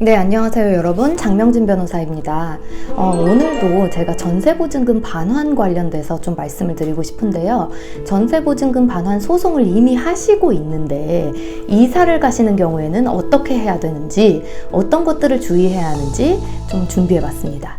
네, 안녕하세요, 여러분. 장명진 변호사입니다. 어, 오늘도 제가 전세보증금 반환 관련돼서 좀 말씀을 드리고 싶은데요. 전세보증금 반환 소송을 이미 하시고 있는데, 이사를 가시는 경우에는 어떻게 해야 되는지, 어떤 것들을 주의해야 하는지 좀 준비해 봤습니다.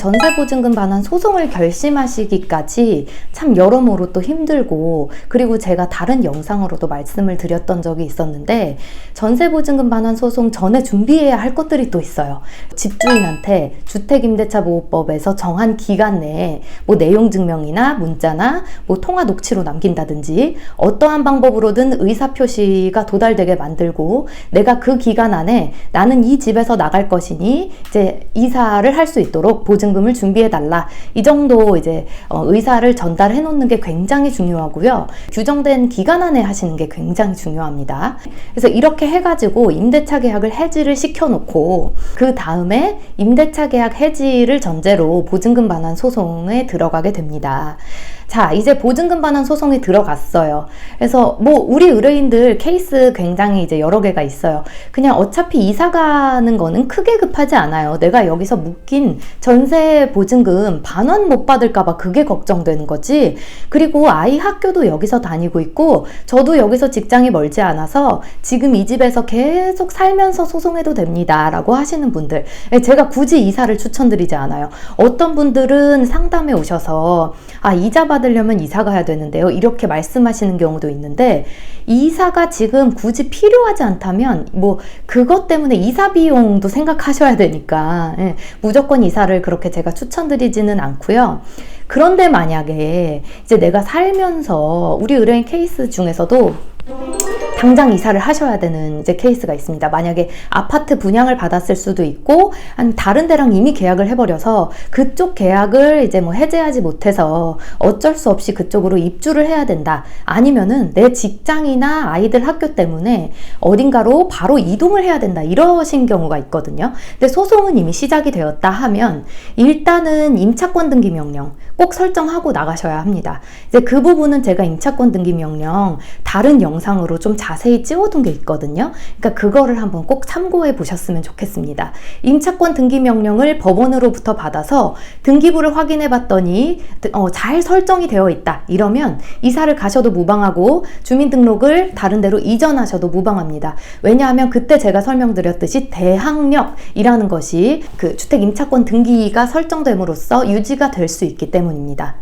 전세보증금 반환 소송을 결심하시기까지 참 여러모로 또 힘들고 그리고 제가 다른 영상으로도 말씀을 드렸던 적이 있었는데 전세보증금 반환 소송 전에 준비해야 할 것들이 또 있어요. 집주인한테 주택임대차보호법에서 정한 기간 내에 뭐 내용 증명이나 문자나 뭐 통화 녹취로 남긴다든지 어떠한 방법으로든 의사표시가 도달되게 만들고 내가 그 기간 안에 나는 이 집에서 나갈 것이니 이제 이사를 할 수 있도록 보증 보증금을 준비해 달라. 이 정도 이제 어, 의사를 전달해 놓는 게 굉장히 중요하고요. 규정된 기간 안에 하시는 게 굉장히 중요합니다. 그래서 이렇게 해가지고 임대차 계약을 해지를 시켜놓고 그 다음에 임대차 계약 해지를 전제로 보증금 반환 소송에 들어가게 됩니다. 자, 이제 보증금 반환 소송이 들어갔어요. 그래서 뭐 우리 의뢰인들 케이스 굉장히 이제 여러 개가 있어요. 그냥 어차피 이사 가는 거는 크게 급하지 않아요. 내가 여기서 묶인 전세 보증금 반환 못 받을까 봐 그게 걱정되는 거지. 그리고 아이 학교도 여기서 다니고 있고 저도 여기서 직장이 멀지 않아서 지금 이 집에서 계속 살면서 소송해도 됩니다. 라고 하시는 분들. 예, 제가 굳이 이사를 추천드리지 않아요. 어떤 분들은 상담에 오셔서 아, 이자 받 받으려면 이사 가야 되는데요. 이렇게 말씀하시는 경우도 있는데 이사가 지금 굳이 필요하지 않다면 뭐 그것 때문에 이사 비용도 생각하셔야 되니까 예, 무조건 이사를 그렇게 제가 추천드리지는 않고요. 그런데 만약에 이제 내가 살면서 우리 의뢰인 케이스 중에서도 당장 이사를 하셔야 되는 이제 케이스가 있습니다. 만약에 아파트 분양을 받았을 수도 있고, 한 다른 데랑 이미 계약을 해버려서 그쪽 계약을 이제 뭐 해제하지 못해서 어쩔 수 없이 그쪽으로 입주를 해야 된다. 아니면은 내 직장이나 아이들 학교 때문에 어딘가로 바로 이동을 해야 된다. 이러신 경우가 있거든요. 근데 소송은 이미 시작이 되었다 하면 일단은 임차권 등기 명령 꼭 설정하고 나가셔야 합니다. 이제 그 부분은 제가 임차권 등기 명령 다른 영상으로 좀 자세히 찍어둔 게 있거든요. 그러니까 그거를 한번 꼭 참고해 보셨으면 좋겠습니다. 임차권 등기 명령을 법원으로부터 받아서 등기부를 확인해 봤더니 어, 잘 설정이 되어 있다. 이러면 이사를 가셔도 무방하고 주민등록을 다른 데로 이전하셔도 무방합니다. 왜냐하면 그때 제가 설명드렸듯이 대항력이라는 것이 그 주택 임차권 등기가 설정됨으로써 유지가 될 수 있기 때문 입니다.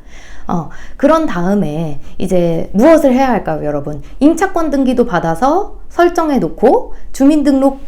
어, 그런 다음에 이제 무엇을 해야 할까요, 여러분? 임차권 등기도 받아서 설정해 놓고 주민등록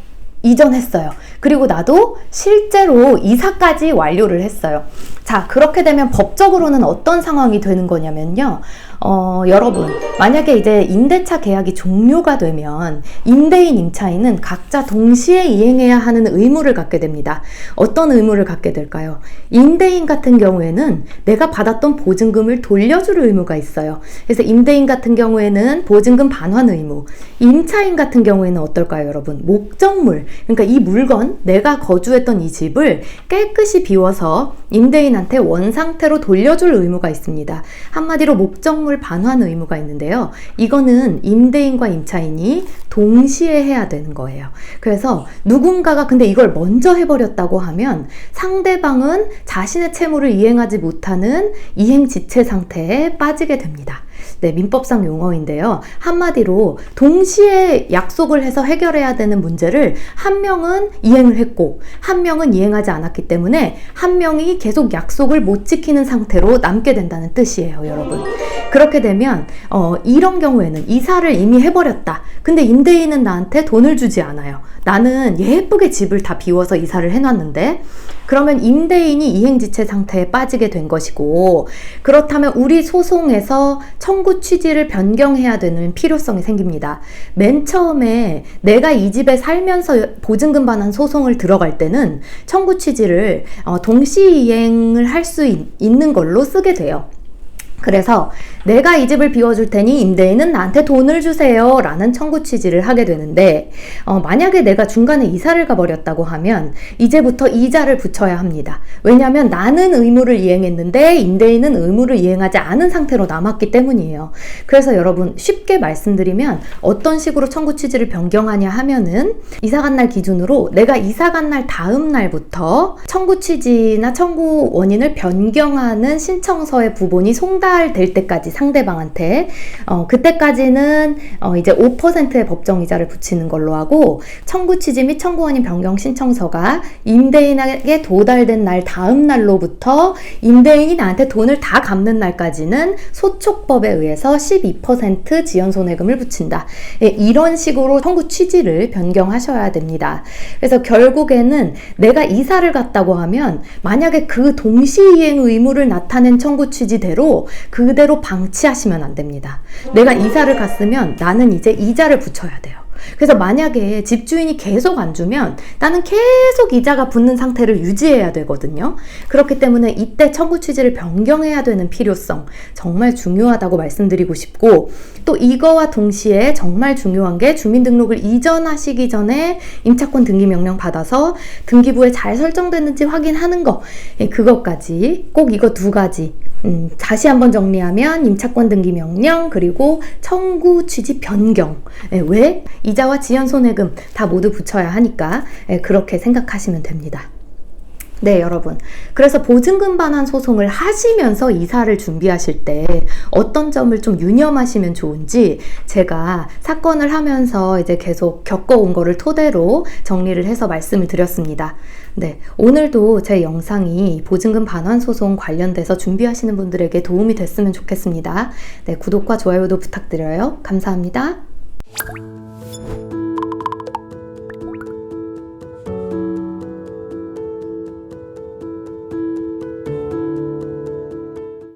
이전했어요. 그리고 나도 실제로 이사까지 완료를 했어요. 자, 그렇게 되면 법적으로는 어떤 상황이 되는 거냐면요. 어, 여러분, 만약에 이제 임대차 계약이 종료가 되면 임대인, 임차인은 각자 동시에 이행해야 하는 의무를 갖게 됩니다. 어떤 의무를 갖게 될까요? 임대인 같은 경우에는 내가 받았던 보증금을 돌려줄 의무가 있어요. 그래서 임대인 같은 경우에는 보증금 반환 의무, 임차인 같은 경우에는 어떨까요, 여러분? 목적물, 그러니까 이 물건, 내가 거주했던 이 집을 깨끗이 비워서 임대인한테 원 상태로 돌려줄 의무가 있습니다. 한마디로 목적물 세금을 반환 의무가 있는데요. 이거는 임대인과 임차인이 동시에 해야 되는 거예요. 그래서 누군가가 근데 이걸 먼저 해버렸다고 하면 상대방은 자신의 채무를 이행하지 못하는 이행 지체 상태에 빠지게 됩니다. 네, 민법상 용어인데요. 한마디로 동시에 약속을 해서 해결해야 되는 문제를 한 명은 이행을 했고 한 명은 이행하지 않았기 때문에 한 명이 계속 약속을 못 지키는 상태로 남게 된다는 뜻이에요, 여러분. 그렇게 되면 어, 이런 경우에는 이사를 이미 해버렸다. 근데 임대인은 나한테 돈을 주지 않아요. 나는 예쁘게 집을 다 비워서 이사를 해놨는데 그러면 임대인이 이행지체 상태에 빠지게 된 것이고 그렇다면 우리 소송에서 청구 취지를 변경해야 되는 필요성이 생깁니다. 맨 처음에 내가 이 집에 살면서 보증금 반환 소송을 들어갈 때는 청구 취지를 어, 동시 이행을 할 수 있는 걸로 쓰게 돼요. 그래서 내가 이 집을 비워줄 테니 임대인은 나한테 돈을 주세요. 라는 청구 취지를 하게 되는데, 어, 만약에 내가 중간에 이사를 가버렸다고 하면, 이제부터 이자를 붙여야 합니다. 왜냐하면 나는 의무를 이행했는데, 임대인은 의무를 이행하지 않은 상태로 남았기 때문이에요. 그래서 여러분, 쉽게 말씀드리면, 어떤 식으로 청구 취지를 변경하냐 하면은, 이사 간 날 기준으로 내가 이사 간 날 다음 날부터 청구 취지나 청구 원인을 변경하는 신청서의 부분이 송달될 때까지 상대방한테 어, 그때까지는 어, 이제 5%의 법정 이자를 붙이는 걸로 하고 청구 취지 및 청구 원인 변경 신청서가 임대인에게 도달된 날 다음 날로부터 임대인이 나한테 돈을 다 갚는 날까지는 소촉법에 의해서 12% 지연 손해금을 붙인다. 예, 이런 식으로 청구 취지를 변경하셔야 됩니다. 그래서 결국에는 내가 이사를 갔다고 하면 만약에 그 동시 이행 의무를 나타낸 청구 취지대로 그대로 방 치하시면 안 됩니다. 내가 이사를 갔으면 나는 이제 이자를 붙여야 돼요. 그래서 만약에 집주인이 계속 안 주면 나는 계속 이자가 붙는 상태를 유지해야 되거든요. 그렇기 때문에 이때 청구 취지를 변경해야 되는 필요성 정말 중요하다고 말씀드리고 싶고 또 이거와 동시에 정말 중요한 게 주민등록을 이전하시기 전에 임차권 등기 명령 받아서 등기부에 잘 설정됐는지 확인하는 거 예, 그것까지 꼭 이거 두 가지 음, 다시 한번 정리하면 임차권 등기 명령 그리고 청구 취지 변경 예, 왜 이자와 지연 손해금 다 모두 붙여야 하니까 예, 그렇게 생각하시면 됩니다. 네, 여러분. 그래서 보증금 반환 소송을 하시면서 이사를 준비하실 때 어떤 점을 좀 유념하시면 좋은지 제가 사건을 하면서 이제 계속 겪어온 거를 토대로 정리를 해서 말씀을 드렸습니다. 네, 오늘도 제 영상이 보증금 반환 소송 관련돼서 준비하시는 분들에게 도움이 됐으면 좋겠습니다. 네, 구독과 좋아요도 부탁드려요. 감사합니다. Bye.